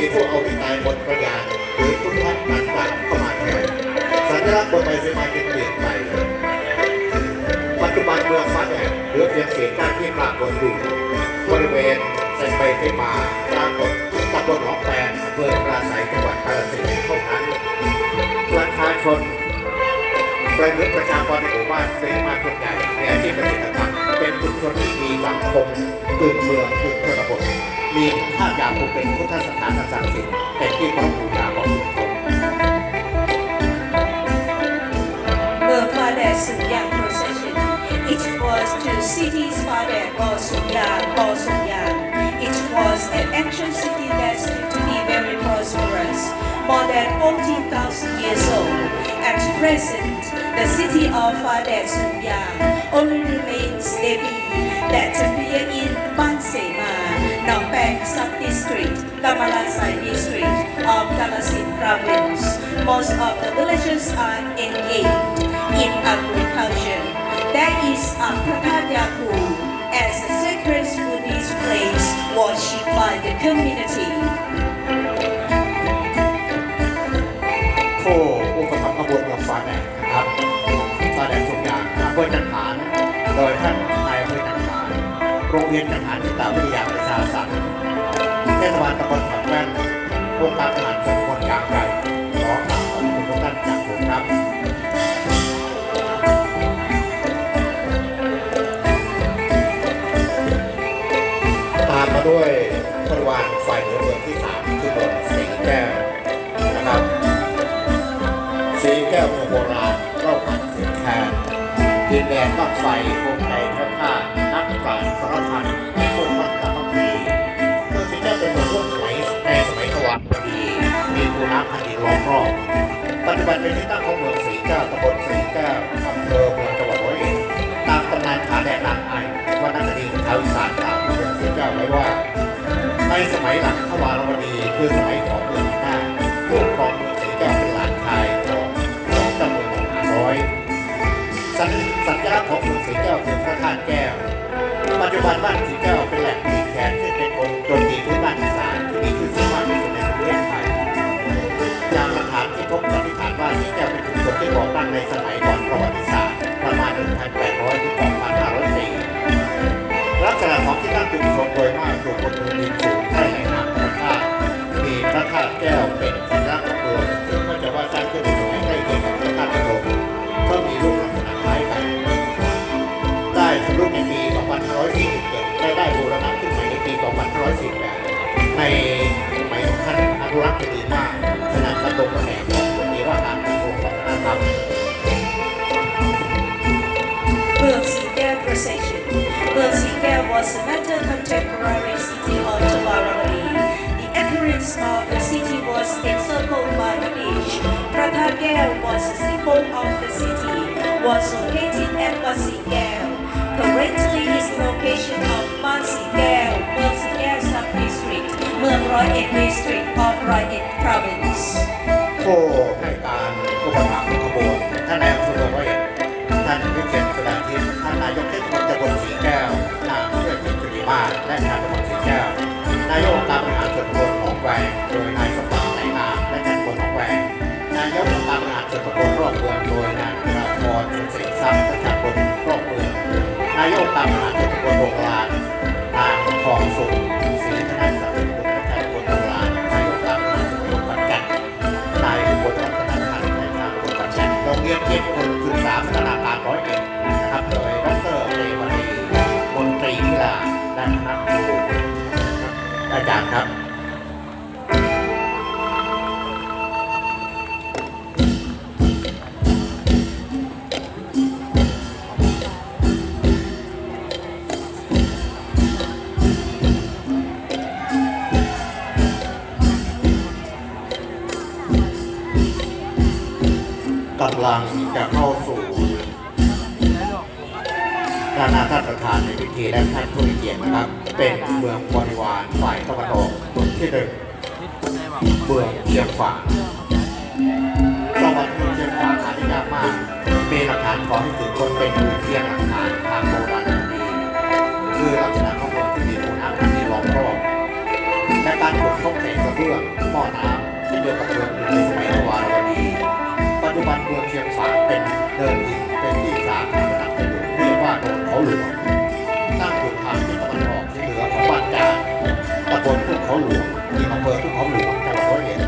มีผู้เอานิทายบนประยาหรือคุณพุทธต่างๆเข้ามาแทนสัญลักษณ์บนใบเสมาจึงเปลี่ยนไปปัจจุบันเมืองฟ้าแดงเหลือเพียงเศษก้านที่ปรากฏอยู่บริเวณเซนไปเทมาปรากฏตำบลหนองแปงอำเภอปราศัยจังหวัดกาฬสินธุ์เท่านั้นประชาชนประยุทธ์ประชากรในหมู่บ้านเป็นมากส่วนใหญ่ในอาชีพเกษตรกรรมเป็นชุมชนที่มีสังคมกึ่งเมืองกึ่งชนบทมี ท่ายาภูเป็นพุทธสถานศักดิ์สิทธิ์เป็นที่เคารพบูชาของชุมชน The Father Sunyang procession. It was to city's father or Sunyang or Sunyang. It was an ancient city that seemed to be very prosperous, more than 14,000 years old. At present, the city of Father Sunyang only remains Devi that appear in Bansema, Nongpeng sub-district, Kamalasai district of Kalasin province. Most of the villages are engaged in agriculture. There is a Prakadyaku as a sacred Buddhist place worshipped by the community. เรียนจันทานที่ตาวิทยาประชาสัตว์เทศบาลตำบลขอนแว่นองค์การทหารชนบทยางไก่ขอกราบขอบคุณทุกท่านจากผมครับตามมาด้วยบริวารฝ่ายเหนือเมืองที่สามคือบทสีแก้วนะครับสีแก้วเมืองโบราณเล่าผ่านเสียงแคนดินแดนบ้างไฟคม มีคูน้ำพันดินล้อมรอบปัจจุบันเป็นที่ตั้งของเมืองสีแก้วตำบลสีแก้วอำเภอเมืองจังหวัดร้อยเอ็ดตามตำนานผาแดงนางไอวรรณคดีของท้าวอีสานกล่าวเมืองสีแก้วไว้ว่า ในสมัยหลังทวารวดีคือสมัยของเมืองหน้าผู้ครองเมืองสีแก้วเป็นหลานชายของของตำบลหนองหาน้อยสัญสัญลักษณ์ของเมืองสีแก้วคือพระธาตุแก้ว ปัจจุบันบ้านสีแก้วเป็นแหล่งตีแขนซึ่เป็นองค์ดน ที่ก่อตั้งในสมัยก่อนประวัติศาสตร์ประมาณ 1,800ถึง2,500ปีลักษณะของที่ตั้งชุมชนโดยมากอยู่บนพื้นดินสูงใกล้แหล่งน้ำธรรมชาติมีพระธาตุแก้วเป็นสัญลักษณ์ของเมืองซึ่งก็จะว่าสร้างขึ้นในสมัยใกล้เคียงกับ appearance of the city was encircled by the beach. Pratagel was the symbol of the city, was located at Masigel. Currently is location of Masigel, Murcia sub-district, Mương Roi Ed district of Roi Ed province. ผู้ให้การอุปถัมภ์ขบวนท่านนายอำเภอร้อยเอ็ดท่านวิเชียรสุดาทิพย์ท่านนายกเทศมนตรีตำบลสีแก้วนางเพื่อนจิตจุริมาศและชาว โดยนายสมบัติแสงงามและชาวตำบลหนองแหวงนายกองค์การบริหารส่วนตำบลรอบเมืองโดยนางธนาธรสุนทรีทรัพย์และชาวตำบลรอบเมืองนายกองค์การบริหารส่วนตำบลโรงลานนางทองสุขศรีธนศักดิ์บุตรและชาวตำบรานนายกองค์การบริหารส่วนตำบลขอนแก่นนายอุบลรัตนพันธ์ในทางปัจจัยโรงเรียนเตรียมคนศึกษาพัฒนาการร้อยเอ็ดนะครับโดยดรเรวดีมนตรีนิลาและคณะครูอาจารย์ครับ ลังจะเข้าสู่ด้านหน้าท่านประธานในพิธีและท่านผู้มีเกียรตินะครับ เป็นเมืองบริวารฝ่ายตะวันออกจุดที่หนึ่งเมืองเชียงฝางประวัติเมืองเชียงฝางหาได้ยากมาก มีหลักฐานขอให้สื่อคนเป็นผู้เทียบหลักฐานทางโบราณคดีคือลักษณะของเมืองที่มีภูน้ำที่มีล้อมรอบและการขุดพบเศษกระเบื้องหม้อน้ำที่เดียวกับเมืองในสมัย จจุบันเมืองเชียงฝางเป็นเดินดินเป็นที่สาธารณประโยชน์เรียกว่าโดนเขาหลวงตั้งอยู่ทางที่ตะวันออกที่เหนือของบ้านจานตำบลทุ่งเขาหลวงที่อำเภอทุ่งเขาหลวงจังหวัดร้อยเอ็ด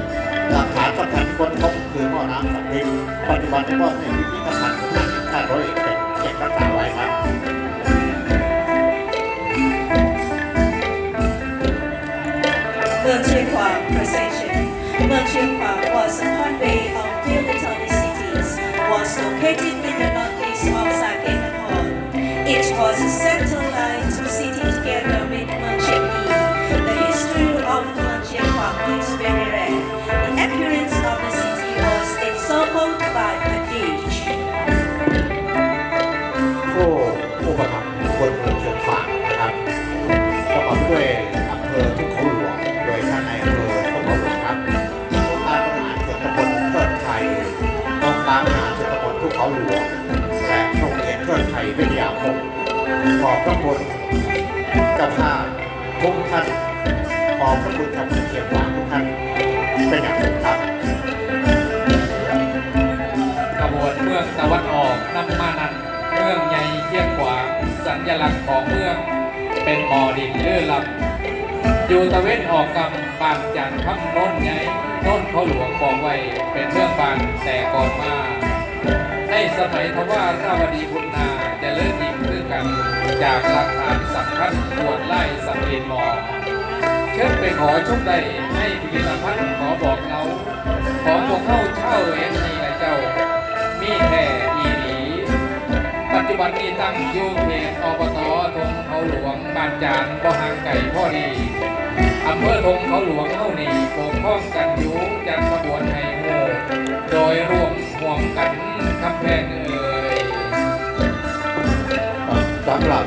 หลักฐานสำคัญที่ค้นพบคือหม้อน้ำสำริดปัจจุบันได้มอบให้พิพิธภัณฑ์สถานแห่งชาติร้อยเอ็ดเป็นเก็บรักษาไว้ครับ Mường Chiêm Quảng procession. Mường Chiêm Quảng was a convey of military cities, located in the northeast of Sakenakon. It was a line to city together with และโรงเรียนเทิดไทยวิทยาคมขอบพระคุณเจ้าภาพทุกท่านขอบพระคุณชาวเมืองเชียงฝางทุกท่านเป็นอย่างสูงครับขบวนเมืองตะวันออกนำมานันเมืองใหญ่เที่ยงขวาสัญลักษณ์ของเมือง เป็นบ่อดินเลื่อลำอยู่ตะเวนออกกำบางจันทร์คำโน้นใหญ่โน้นเขาหลวงบอกไว้เป็นเมืองบานแต่ก่อนมา ในสมัยทว่าราวดีพุทนาจะเลิกยิงคือกัน จากหลักฐานสำคัญตรวจไล่สังเกตมองเชิญไปขอชมได้ให้พิพิธภัณฑ์ขอบอกเราของพวกเข้าเช่าเองนี่แหละเจ้า มีแค่อีหลีปัจจุบันนี้ตั้งอยู่เขตอบตทงเขาหลวงบ้านจานบ่ห่างไก่พ่อดีอำเภอทงเขาหลวงเท่านี้ปกป้องกันอยู่จัดขบวนให้โหโดยรวมห่วมกัน คำแพงเอ่ยสำหรับ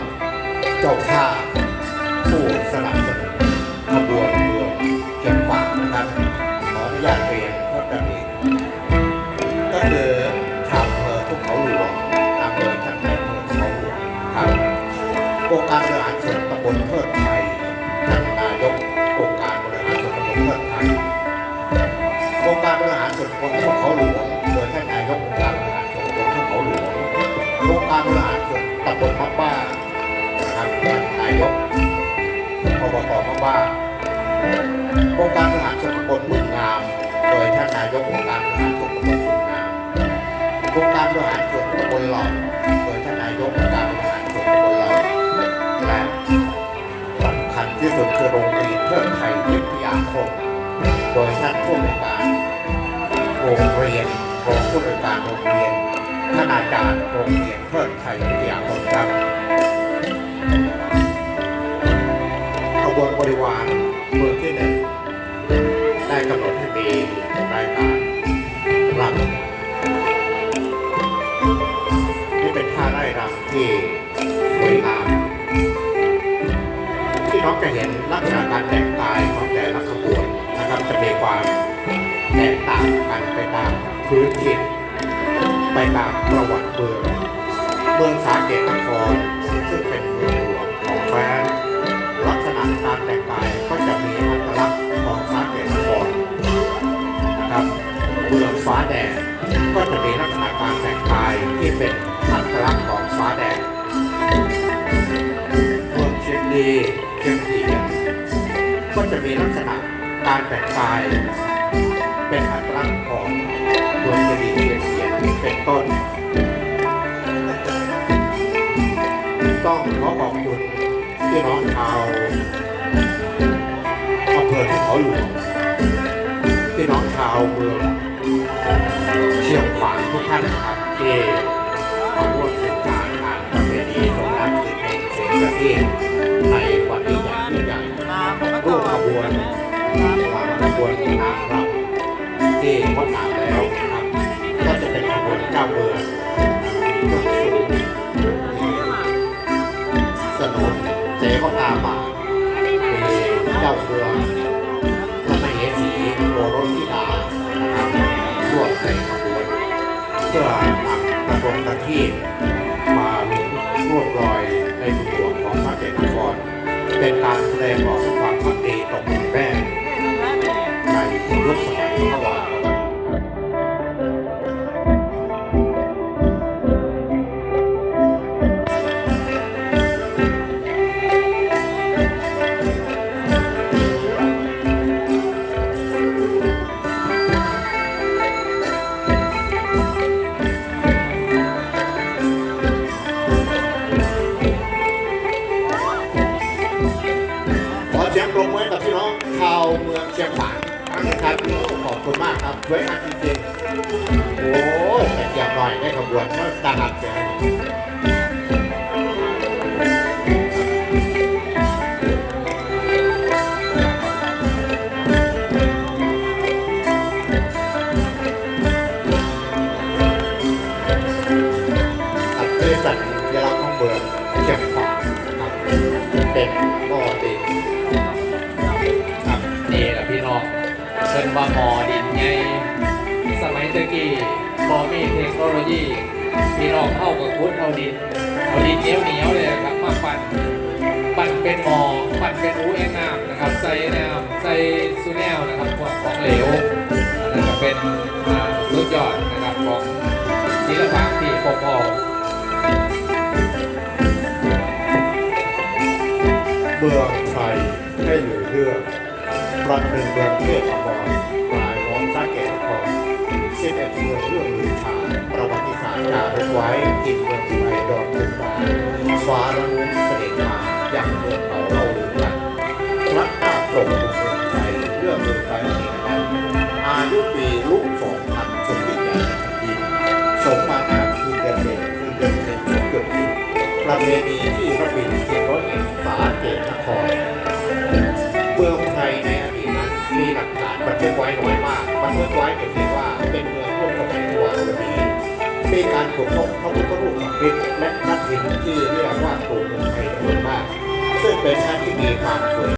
เจ้าภาผู้สนับสนุนขบวนำบลมับบ้านะครับท่านนายกอบตมับบ้าองค์การบริหารส่วนตำบลมุ่งงาม โดยท่านนายกองค์การบริหารส่วนตำบลมุ่งงามองค์การบริหารส่วนตำบลหลอโดยท่านนายกองค์การบริหารส่วนตำบลหลอดและสำคัญที่สุดคือโรงเรียนเทิดไทยวิทยาคมโดยท่านผู้อำนวยการโรงเรียนรองผู้อำนวยการโรงเรียน ท่านอาจารย์โรงเรียนเทิดไทยวิทยาคมครับขบวนบริวารเมืองที่หนึ่งได้กำหนดให้มีรายการรำนี่เป็นท่าไร่รำที่สวยงามที่น้องจะเห็นลักษณะการแต่งกายของแต่ละขบวนนะครับจะมีความแตกต่างกันไปตามพื้นถิ่ ตามประวัติเมืองเมืองสาเกตนครซึ่งเป็นเมืองหลวงของแคนลักษณะการแต่งกายก็จะมีอัตลักษณ์ของสาเกตนครนะครับเมืองฟ้าแดงก็จะมีลักษณะการแต่งกายที่เป็นอัตลักษณ์ของฟ้าแดงเมืองเชียงดีเชียงเหียก็จะมีลักษณะการแต่งกาย เป็นอัตลักษณ์ของเมืองเชียงดีเชียงเหียเป็นต้น ต้องขอขอบคุณพี่น้องชาวอำเภอที่เขาหลวงพี่น้องชาวเมืองเชียงขวางทุกท่านนะครับที่มาร่วมเป็นการงานประเพณีสงกรานต์เพลงเสียงประเทศในวันนี้อย่างยิ่งใหญ่ร่วมขบวนขบวนนางรำ ที่วัดนาแล้วนะครับก็จะเป็นขบวนเจ้าเมืองเครื่องสูงสนุนเจ๊ก็ตามมามีเจ้าเมืองพระมเหสีโอรสธิดานะครับร่วมในขบวนเพื่อผลักระบบประทีปมาร่วมรอยในหลวงของพระเจ้านครเป็นการแสดงออกความพักดีต่อคุณแม่ ในยุคส ได้ขบวนก็ดังอับเสียงอัดเทสัญลักษณ์ของเมืองเชียงขวาครับเป็นหมอดินครับนี่แหละพี่น้องเป็นว่าหมอดินไงสมัยตะกี้ บอมีเทคโนโลยีพี่น้องเข้ากับคุดเอาดินเอาดินเหนียวเหนียวเลยครับมาปั่นปั่นเป็นหมอปั่นเป็นอูเอ็นน้ำนะครับใส่น้ำใส่ซูแนลนะครับพวกของเหลวอันนั้นเป็นสุดยอดนะครับของศิลปะที่ปรองเมืองไทยให้หรือเรื่องประหนึ่งเมืองเทพอมร เอ็ดเมืองเรื่องลือชาประวัติศาสตร์จารึกไว้กินเมืองไทยดอนคุณบาฟ้าละมุนเสด็จมาอย่างเมืองเขาเราลือกันพระตาคปกเมืองไทยเรื่องเมืองไทยอกนันอายุปีลุกสอง มีการขุดพระพุทธรูปศักดิ์สิทธิ์และพระหินที่เรียกว่าตูเมืองไทยจำนวนมาก ซึ่งเป็นชาติที่มีความสวย